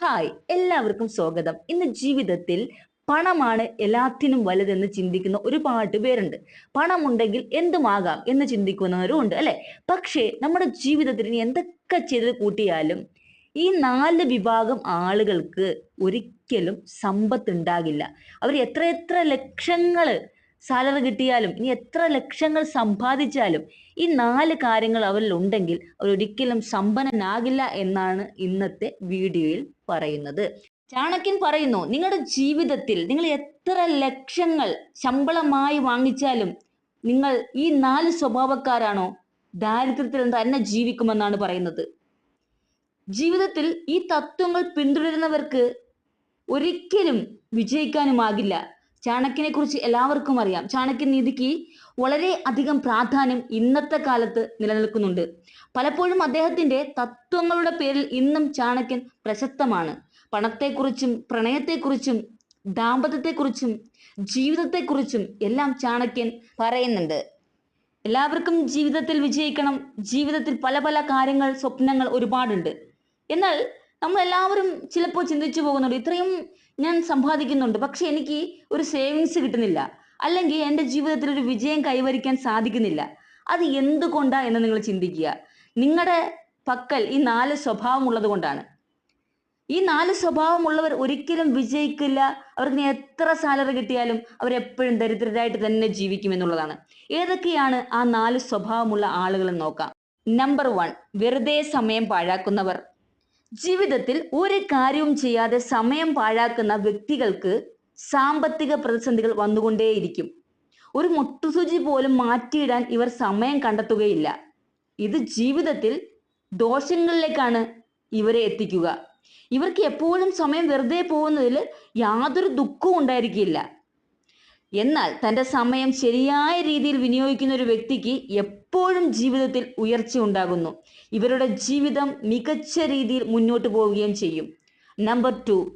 Hi എല്ലാവർക്കും സ്വാഗതം. ഇന്ന് ജീവിതത്തിൽ പണമാണ് എല്ലാത്തിനും വലുതെന്ന് ചിന്തിക്കുന്ന ഒരുപാട് പേരുണ്ട്. പണമുണ്ടെങ്കിൽ എന്തുമാകാം എന്ന് ചിന്തിക്കുന്നവരും ഉണ്ട് അല്ലെ? പക്ഷേ നമ്മുടെ ജീവിതത്തിൽ ഇനി എന്തൊക്കെ ചെയ്ത് കൂട്ടിയാലും ഈ നാല് വിഭാഗം ആളുകൾക്ക് ഒരിക്കലും സമ്പത്ത് ഉണ്ടാകില്ല അവർ എത്ര എത്ര ലക്ഷങ്ങൾ സാലറി കിട്ടിയാലും ഇനി എത്ര ലക്ഷങ്ങൾ സമ്പാദിച്ചാലും ഈ നാല് കാര്യങ്ങൾ അവരിൽ ഉണ്ടെങ്കിൽ അവരൊരിക്കലും സമ്പന്നനാകില്ല എന്നാണ് ഇന്നത്തെ വീഡിയോയിൽ പറയുന്നത്. ചാണക്യൻ പറയുന്നു നിങ്ങളുടെ ജീവിതത്തിൽ നിങ്ങൾ എത്ര ലക്ഷങ്ങൾ ശമ്പളമായി വാങ്ങിച്ചാലും നിങ്ങൾ ഈ നാല് സ്വഭാവക്കാരാണോ? ദാരിദ്ര്യത്തിൽ തന്നെ ജീവിക്കുമെന്നാണ് പറയുന്നത്. ജീവിതത്തിൽ ഈ തത്വങ്ങൾ പിന്തുടരുന്നവർക്ക് ഒരിക്കലും വിജയിക്കാനുമാകില്ല. ചാണക്യനെ കുറിച്ച് എല്ലാവർക്കും അറിയാം. ചാണക്യ നീതിക്ക് വളരെ അധികം പ്രാധാന്യം ഇന്നത്തെ കാലത്ത് നിലനിൽക്കുന്നുണ്ട്. പലപ്പോഴും അദ്ദേഹത്തിന്റെ തത്വങ്ങളുടെ പേരിൽ ഇന്നും ചാണക്യൻ പ്രശസ്തമാണ്. പണത്തെക്കുറിച്ചും പ്രണയത്തെക്കുറിച്ചും ദാമ്പത്യത്തെക്കുറിച്ചും ജീവിതത്തെക്കുറിച്ചും എല്ലാം ചാണക്യൻ പറയുന്നുണ്ട്. എല്ലാവർക്കും ജീവിതത്തിൽ വിജയിക്കണം. ജീവിതത്തിൽ പല പല കാര്യങ്ങൾ സ്വപ്നങ്ങൾ ഒരുപാടുണ്ട്. എന്നാൽ നമ്മൾ എല്ലാവരും ചിലപ്പോൾ ചിന്തിച്ചു പോകുന്നുണ്ട് ഇത്രയും ഞാൻ സമ്പാദിക്കുന്നുണ്ട്. പക്ഷെ എനിക്ക് ഒരു സേവിങ്സ് കിട്ടുന്നില്ല. അല്ലെങ്കിൽ എന്റെ ജീവിതത്തിൽ ഒരു വിജയം കൈവരിക്കാൻ സാധിക്കുന്നില്ല. അത് എന്തുകൊണ്ടാ എന്ന് നിങ്ങൾ ചിന്തിക്കുക. നിങ്ങളുടെ പക്കൽ ഈ നാല് സ്വഭാവം ഉള്ളത് കൊണ്ടാണ്. ഈ നാല് സ്വഭാവമുള്ളവർ ഒരിക്കലും വിജയിക്കില്ല. അവർക്ക് എത്ര സാലറി കിട്ടിയാലും അവരെപ്പോഴും ദരിദ്രരായിട്ട് തന്നെ ജീവിക്കും എന്നുള്ളതാണ്. ഏതൊക്കെയാണ് ആ നാല് സ്വഭാവമുള്ള ആളുകൾ നോക്കാം. നമ്പർ വൺ വെറുതെ സമയം പാഴാക്കുന്നവർ. ജീവിതത്തിൽ ഒരു കാര്യവും ചെയ്യാതെ സമയം പാഴാക്കുന്ന വ്യക്തികൾക്ക് സാമ്പത്തിക പ്രതിസന്ധികൾ വന്നുകൊണ്ടേയിരിക്കും. ഒരു മുട്ടുസൂചി പോലും മാറ്റിയിടാൻ ഇവർ സമയം കണ്ടെത്തുകയില്ല. ഇത് ജീവിതത്തിൽ ദോഷങ്ങളിലേക്കാണ് ഇവരെ എത്തിക്കുക. ഇവർക്ക് എപ്പോഴും സമയം വെറുതെ പോകുന്നതിൽ യാതൊരു ദുഃഖവും ഉണ്ടായിരിക്കില്ല. എന്നാൽ തന്റെ സമയം ശരിയായ രീതിയിൽ വിനിയോഗിക്കുന്ന ഒരു വ്യക്തിക്ക് എപ്പോഴും ജീവിതത്തിൽ ഉയർച്ച ഉണ്ടാകുന്നു. ഇവരുടെ ജീവിതം മികച്ച രീതിയിൽ മുന്നോട്ട് പോവുകയും ചെയ്യും. നമ്പർ ടു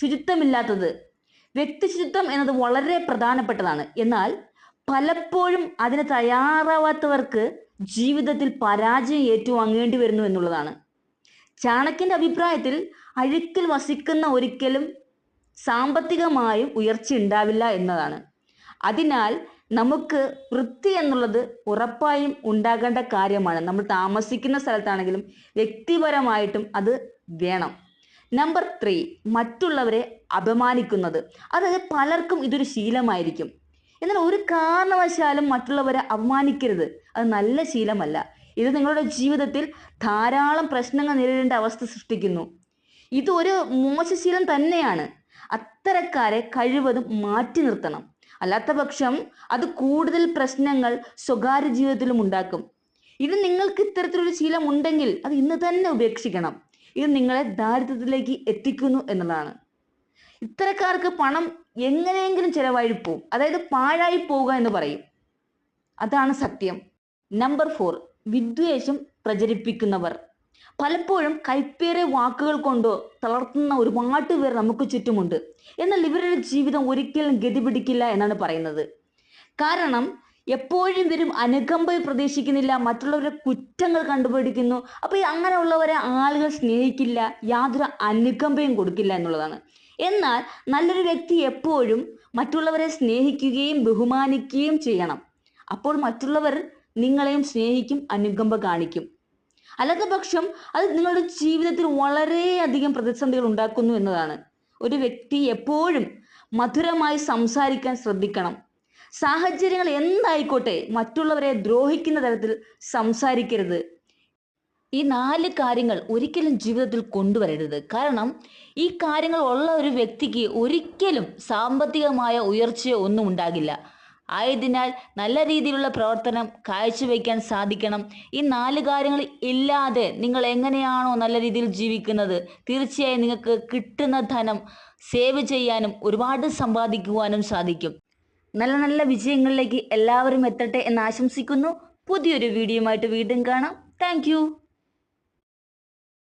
ശുചിത്വമില്ലാത്തത്. വ്യക്തി ശുചിത്വം എന്നത് വളരെ പ്രധാനപ്പെട്ടതാണ്. എന്നാൽ പലപ്പോഴും അതിന് തയ്യാറാവാത്തവർക്ക് ജീവിതത്തിൽ പരാജയം ഏറ്റുവാങ്ങേണ്ടി വരുന്നു എന്നുള്ളതാണ്. ചാണക്യന്റെ അഭിപ്രായത്തിൽ അഴുക്കിൽ വസിക്കുന്ന ഒരിക്കലും സാമ്പത്തികമായും ഉയർച്ച ഉണ്ടാവില്ല എന്നതാണ്. അതിനാൽ നമുക്ക് വൃത്തി എന്നുള്ളത് ഉറപ്പായും ഉണ്ടാകേണ്ട കാര്യമാണ്. നമ്മൾ താമസിക്കുന്ന സ്ഥലത്താണെങ്കിലും വ്യക്തിപരമായിട്ടും അത് വേണം. നമ്പർ ത്രീ മറ്റുള്ളവരെ അപമാനിക്കുന്നത്. അതായത് പലർക്കും ഇതൊരു ശീലമായിരിക്കും. എന്നാൽ ഒരു കാരണവശാലും മറ്റുള്ളവരെ അപമാനിക്കരുത്. അത് നല്ല ശീലമല്ല. ഇത് നിങ്ങളുടെ ജീവിതത്തിൽ ധാരാളം പ്രശ്നങ്ങൾ നേരിടേണ്ട അവസ്ഥ സൃഷ്ടിക്കുന്നു. ഇത് ഒരു മോശശീലം തന്നെയാണ്. അത്തരക്കാരെ കഴിവതും മാറ്റി നിർത്തണം. അല്ലാത്ത പക്ഷം അത് കൂടുതൽ പ്രശ്നങ്ങൾ സ്വകാര്യ ജീവിതത്തിലും ഉണ്ടാക്കും. ഇത് നിങ്ങൾക്ക് ഇത്തരത്തിലൊരു ശീലം ഉണ്ടെങ്കിൽ അത് ഇന്ന് തന്നെ ഉപേക്ഷിക്കണം. ഇത് നിങ്ങളെ ദാരിദ്ര്യത്തിലേക്ക് എത്തിക്കുന്നു എന്നുള്ളതാണ്. ഇത്തരക്കാർക്ക് പണം എങ്ങനെയെങ്കിലും ചിലവായി പോകും അതായത് പാഴായി പോവുക എന്ന് പറയും. അതാണ് സത്യം. Number four. വിദ്വേഷം പ്രചരിപ്പിക്കുന്നവർ. പലപ്പോഴും കൈപ്പേറിയ വാക്കുകൾ കൊണ്ടോ തളർത്തുന്ന ഒരുപാട് പേർ നമുക്ക് ചുറ്റുമുണ്ട്. എന്നാൽ ഇവരുടെ ജീവിതം ഒരിക്കലും ഗതി പിടിക്കില്ല എന്നാണ് പറയുന്നത്. കാരണം എപ്പോഴും ഇവരും അനുകമ്പ പ്രതീക്ഷിക്കുന്നില്ല മറ്റുള്ളവരുടെ കുറ്റങ്ങൾ കണ്ടുപിടിക്കുന്നു. അപ്പോൾ അങ്ങനെയുള്ളവരെ ആളുകൾ സ്നേഹിക്കില്ല യാതൊരു അനുകമ്പയും കൊടുക്കില്ല എന്നുള്ളതാണ്. എന്നാൽ നല്ലൊരു വ്യക്തി എപ്പോഴും മറ്റുള്ളവരെ സ്നേഹിക്കുകയും ബഹുമാനിക്കുകയും ചെയ്യണം. അപ്പോൾ മറ്റുള്ളവർ നിങ്ങളെയും സ്നേഹിക്കും അനുകമ്പ കാണിക്കും. അല്ലാത്ത പക്ഷം അത് നിങ്ങളുടെ ജീവിതത്തിൽ വളരെയധികം പ്രതിസന്ധികൾ ഉണ്ടാക്കുന്നു എന്നതാണ്. ഒരു വ്യക്തി എപ്പോഴും മധുരമായി സംസാരിക്കാൻ ശ്രദ്ധിക്കണം. സാഹചര്യങ്ങൾ എന്തായിക്കോട്ടെ മറ്റുള്ളവരെ ദ്രോഹിക്കുന്ന തരത്തിൽ സംസാരിക്കരുത്. ഈ നാല് കാര്യങ്ങൾ ഒരിക്കലും ജീവിതത്തിൽ കൊണ്ടുവരരുത്. കാരണം ഈ കാര്യങ്ങൾ ഉള്ള ഒരു വ്യക്തിക്ക് ഒരിക്കലും സാമ്പത്തികമായ ഉയർച്ചയോ ഒന്നും ഉണ്ടാകില്ല. ആയതിനാൽ നല്ല രീതിയിലുള്ള പ്രവർത്തനം കാഴ്ചവെക്കാൻ സാധിക്കണം. ഈ നാല് കാര്യങ്ങൾ ഇല്ലാതെ നിങ്ങൾ എങ്ങനെയാണോ നല്ല രീതിയിൽ ജീവിക്കുന്നത് തീർച്ചയായും നിങ്ങൾക്ക് കിട്ടുന്ന ധനം സേവ് ചെയ്യാനും ഒരുപാട് സമ്പാദിക്കുവാനും സാധിക്കും. നല്ല നല്ല വിജയങ്ങളിലേക്ക് എല്ലാവരും എത്തട്ടെ എന്ന് ആശംസിക്കുന്നു. പുതിയൊരു വീഡിയോ ആയിട്ട് വീണ്ടും കാണാം. താങ്ക്